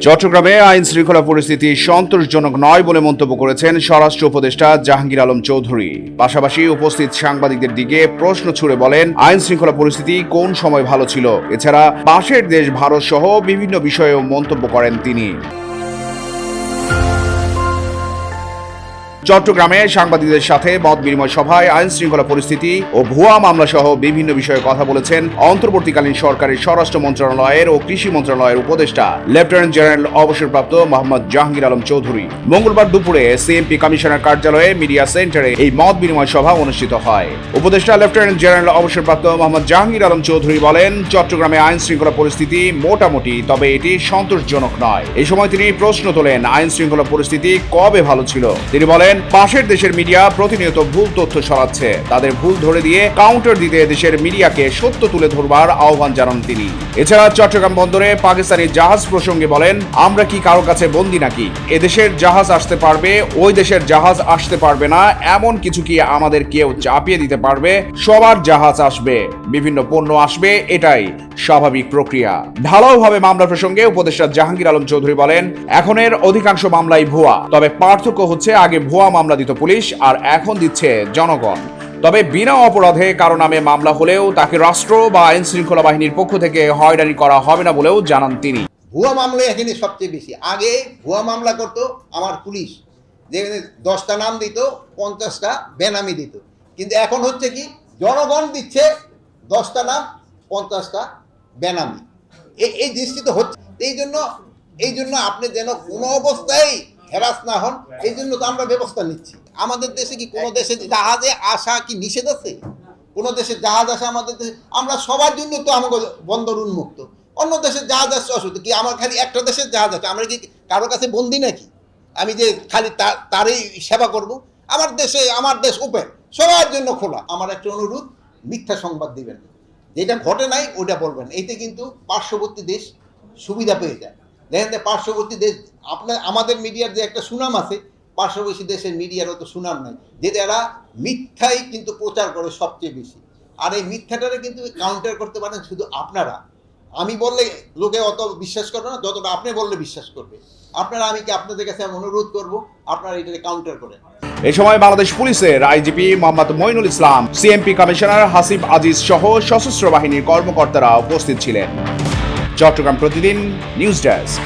চট্টগ্রামে আইন শৃঙ্খলা পরিস্থিতি সন্তোষজনক নয় বলে মন্তব্য করেছেন স্বরাষ্ট্র উপদেষ্টা জাহাঙ্গীর আলম চৌধুরী। পাশাপাশি উপস্থিত সাংবাদিকদের দিকে প্রশ্ন ছুড়ে বলেন, আইন শৃঙ্খলা পরিস্থিতি কোন সময় ভালো ছিল? এছাড়া পাশের দেশ ভারত সহ বিভিন্ন বিষয়েও মন্তব্য করেন তিনি। চট্টগ্রামে সাংবাদিকদের সাথে মত বিনিময় সভায় আইন শৃঙ্খলা পরিস্থিতি ও ভুয়া মামলা সহ বিভিন্ন বিষয়ে কথা বলেছেন অন্তর্বর্তীকালীন সরকারের স্বরাষ্ট্র মন্ত্রণালয়ের ও কৃষি মন্ত্রণালয়ের উপদেষ্টা। লেফটেন্যান্ট জেনারেল অবসরপ্রাপ্ত মোহাম্মদ জাহাঙ্গীর আলম চৌধুরী। মঙ্গলবার দুপুরে সিএমপি কমিশনার কার্যালয়ে মিডিয়া সেন্টারে এই মত বিনিময় সভা অনুষ্ঠিত হয়। উপদেষ্টা লেফটেন্যান্ট জেনারেল অবসরপ্রাপ্ত মোহাম্মদ জাহাঙ্গীর আলম চৌধুরী বলেন, চট্টগ্রামে আইন শৃঙ্খলা পরিস্থিতি মোটামুটি, তবে এটি সন্তোষজনক নয়। এই সময় তিনি প্রশ্ন তোলেন আইন শৃঙ্খলা পরিস্থিতি কবে ভালো ছিল? তিনি বলেন পাশের দেশের মিডিয়া প্রতিনিয়ত ভুল তথ্য ছড়াচ্ছে। তাদের ভুল ধরে দিয়ে কাউন্টার দিতে দেশের মিডিয়াকে সত্য তুলে ধরবার আহ্বান জানান তিনি। এছাড়া চট্টগ্রাম বন্দরে পাকিস্তানি জাহাজ প্রসঙ্গে বলেন, আমরা কি কারও কাছে বন্দি নাকি? এদেশের জাহাজ আসতে পারবে, ওই দেশের জাহাজ আসতে পারবে না, এমন কিছু কি আমাদের কেউ চাপিয়ে দিতে পারবে? সবার জাহাজ আসবে, বিভিন্ন পণ্য আসবে, এটাই। স্বাভাবিক প্রক্রিয়া। ঢালাওভাবে মামলা প্রসঙ্গে উপদেষ্টা জাহাঙ্গীর আলম চৌধুরী বলেন, এখনের অধিকাংশ মামলাই ভুয়া। তবে পার্থক্য হচ্ছে, আগে ভুয়া মামলা দিত পুলিশ, আর এখন দিচ্ছে জনগণ। তবে বিনা অপরাধে কারও নামে মামলা হলেও তাকে রাষ্ট্র বা আইন শৃঙ্খলা বাহিনীর পক্ষ থেকে হয়রানি করা হবে না বলেও জানান তিনি। ভুয়া মামলা এখানে সবচেয়ে বেশি। আগে ভুয়া মামলা করতো আমার পুলিশ। যেখানে দশটা নাম দিত, পঞ্চাশটা বেনামি দিত। কিন্তু এখন হচ্ছে কি, জনগণ দিচ্ছে দশটা নাম, পঞ্চাশটা বেনামি। এই জিনিসটি তো হচ্ছে। এই জন্য এই জন্য আপনি যেন কোনো অবস্থায় হেরাস না হন, এই জন্য তো আমরা ব্যবস্থা নিচ্ছি। আমাদের দেশে কি কোনো দেশে জাহাজে আসা কি নিষেধ আছে? কোনো দেশে জাহাজ আসে আমাদের দেশে আমরা সবার জন্য তো আমাদের বন্দর উন্মুক্ত। অন্য দেশের জাহাজ আসছে অসুবিধা কি? আমার খালি একটা দেশের জাহাজ আছে। আমরা কি কারও কাছে বন্দি নাকি? আমি যে খালি তার- তারই সেবা করব। আমার দেশে আমার দেশ ওপেন সবার জন্য খোলা। আমার একটা অনুরোধ, মিথ্যা সংবাদ দিবেন না। যেটা ঘটে নাই ওটা বলবেন। এতে কিন্তু পার্শ্ববর্তী দেশ সুবিধা পেয়ে যায়। দেখেন যে পার্শ্ববর্তী দেশ, আপনার, আমাদের মিডিয়ার যে একটা সুনাম আছে, পার্শ্ববর্তী দেশের মিডিয়ার অত সুনাম নাই। যে যারা মিথ্যাই কিন্তু প্রচার করে সবচেয়ে বেশি। আর এই মিথ্যাটারে কিন্তু কাউন্টার করতে পারেন শুধু আপনারা। আমি বললে লোকে অত বিশ্বাস করবে না, যতটা আপনি বললে বিশ্বাস করবে। আপনারা, আমি কি আপনাদের কাছে অনুরোধ করব, আপনারা এটাকে কাউন্টার করেন। এ সময় বাংলাদেশ পুলিশের IGP Mohammad Moinul Islam CMP commissioner Hasib Aziz সহ সশস্ত্র বাহিনীর কর্মকর্তারা উপস্থিত ছিলেন চট্টগ্রাম প্রতিদিন নিউজ ডেস্ক